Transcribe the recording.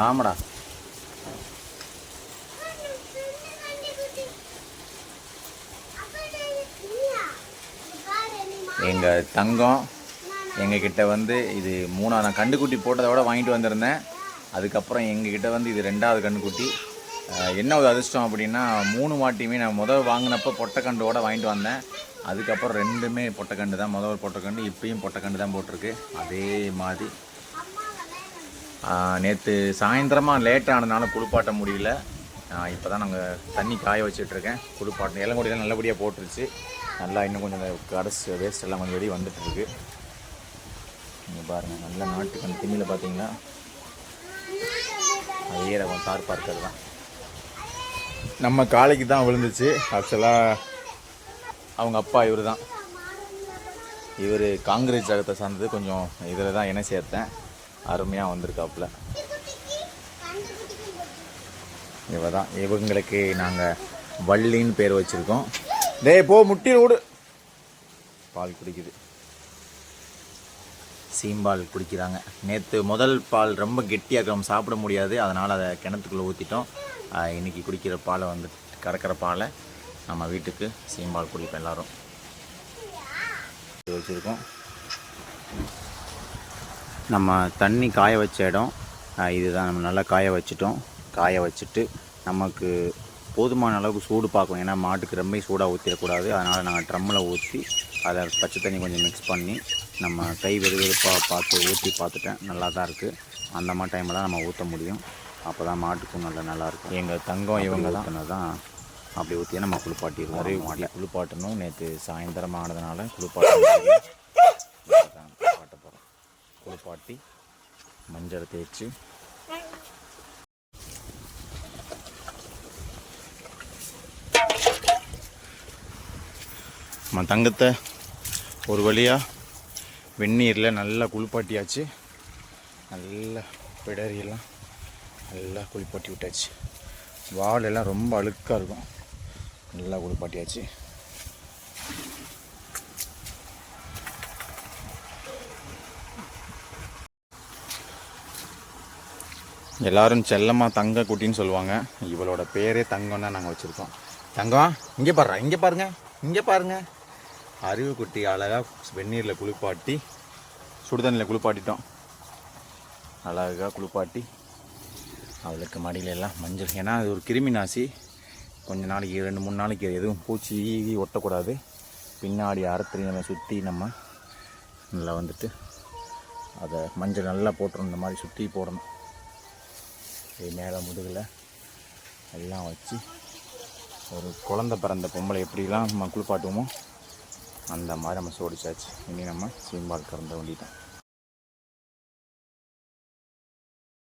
ஆமாடா. எங்கள் தங்கம் எங்ககிட்ட வந்து இது மூணாவது நான் கண்டுக்குட்டி போட்டதை விட வாங்கிட்டு வந்திருந்தேன். அதுக்கப்புறம் எங்ககிட்ட வந்து இது ரெண்டாவது கண்டுக்குட்டி என்ன ஒரு அதிர்ஷ்டம் அப்படின்னா மூணு வாட்டியுமே நான் முதல் வாங்கினப்போ பொட்டைக்கண்டோட வாங்கிட்டு வந்தேன். அதுக்கப்புறம் ரெண்டுமே பொட்டைக்கண்டு தான். முதல் பொட்டைக்கண்டு இப்பயும் பொட்டைக்கண்டு தான் போட்டிருக்கு. அதே மாதிரி நேற்று சாயந்தரமாக லேட் ஆனதுனால குளிப்பாட்ட முடியல. இப்போ தான் நாங்கள் தண்ணி காய வச்சுட்ருக்கேன். குளிப்பாட்டணும். இளங்கொடியெல்லாம் நல்லபடியாக போட்டுருச்சு. நல்லா இன்னும் கொஞ்சம் அந்த கடைசி வேஸ்ட் எல்லாம் கொஞ்சம் வெளியே வந்துட்டுருக்கு நீங்கள் பாருங்கள் நல்ல நாட்டுக்கண் திண்ணியில் பார்த்தீங்கன்னா அதே ரகம் தார் பார்க்கறது தான். நம்ம காலைக்கு தான் விழுந்துச்சு. ஆக்சுவலாக அவங்க அப்பா இவர் தான் இவர் காங்கிரஸ் ஜகத்தை சார்ந்தது. கொஞ்சம் இதில் தான் இணை சேர்த்தேன். அருமையாக வந்திருக்காப்புல. இவ தான் இவங்களுக்கு நாங்கள் வள்ளின்னு பேர் வச்சுருக்கோம். டேய் போ முட்டி விடு பால் குடிக்குது. சீம்பால் குடிக்கிறாங்க. நேற்று முதல் பால் ரொம்ப கெட்டியாக நம்ம சாப்பிட முடியாது. அதனால் அதை கிணத்துக்குள்ளே ஊற்றிட்டோம் இன்னைக்கு குடிக்கிற பாலை வந்து கறக்கிற பாலை நம்ம வீட்டுக்கு சீம்பால் குடிப்போம் எல்லாரும். வச்சுருக்கோம். நம்ம தண்ணி காய வச்ச இடம் இதுதான். நம்ம நல்லா காய வச்சிட்டோம். காய வச்சுட்டு நமக்கு போதுமான அளவுக்கு சூடு பார்க்கணும். ஏன்னா மாட்டுக்கு ரொம்ப சூடாக ஊற்றிடக்கூடாது அதனால் நாங்கள் ட்ரம்மில் ஊற்றி அதை பச்சை தண்ணி கொஞ்சம் மிக்ஸ் பண்ணி நம்ம கை வெது வெதுப்பாக பார்த்து ஊற்றி பார்த்துட்டேன். நல்லா தான் இருக்குது அந்த மாதிரி டைமில் தான் நம்ம ஊற்ற முடியும். அப்போ தான் மாட்டுக்கும் நல்லா நல்லாயிருக்கும் எங்கள் தங்கம் இவங்க தான். தான் அப்படி ஊற்றி நம்ம குளிப்பாட்டிடுவோம். நிறைய மாட்டி. குளிப்பாட்டணும். நேற்று சாயந்தரம் ஆனதுனால குளிப்பாட்ட முடியல. இப்பதான் குளிப்பாட்ட போகிறோம் குளிப்பாட்டி மஞ்சள் தேய்ச்சி. நம்ம தங்கத்தை ஒரு வழியாக வெந்நீரில் நல்லா குளிப்பாட்டியாச்சு. நல்லா பிடரியெல்லாம் நல்லா குளிப்பாட்டி விட்டாச்சு. வால் எல்லாம் ரொம்ப அழுக்காக இருக்கும். நல்லா குளிப்பாட்டியாச்சு. எல்லாரும் செல்லமாக தங்க குட்டின்னு சொல்லுவாங்க. இவளோட பேரே தங்கம் தான் நாங்கள் வச்சுருக்கோம். தங்கம் இங்கே பாரு இங்கே பாருங்க இங்கே பாருங்க. அறிவு குட்டி அழகாக வெந்நீரில் குளிப்பாட்டி சுடுதண்ணியில் குளிப்பாட்டிட்டோம். அழகாக குளிப்பாட்டி அவளுக்கு மடியில எல்லாம் மஞ்சள். ஏன்னா அது ஒரு கிருமி நாசி. கொஞ்ச நாளைக்கு ரெண்டு மூணு நாளைக்கு எதுவும் பூச்சி ஒட்டக்கூடாது. பின்னாடி அறுத்துறி நம்ம சுற்றி நம்ம நல்லா வந்துட்டு அதை மஞ்சள் நல்லா போட்டுரும் இந்த மாதிரி சுற்றி போடணும். இது மேலே முதுகில் எல்லாம் வச்சு ஒரு குழந்த பிறந்த பொம்பளை எப்படிலாம் நம்ம குளிப்பாட்டுவோமோ அந்த மாதிரி நம்ம சோடிச்சாச்சு. இனி நம்ம சீம்பால் கறந்த வேண்டிட்டோம்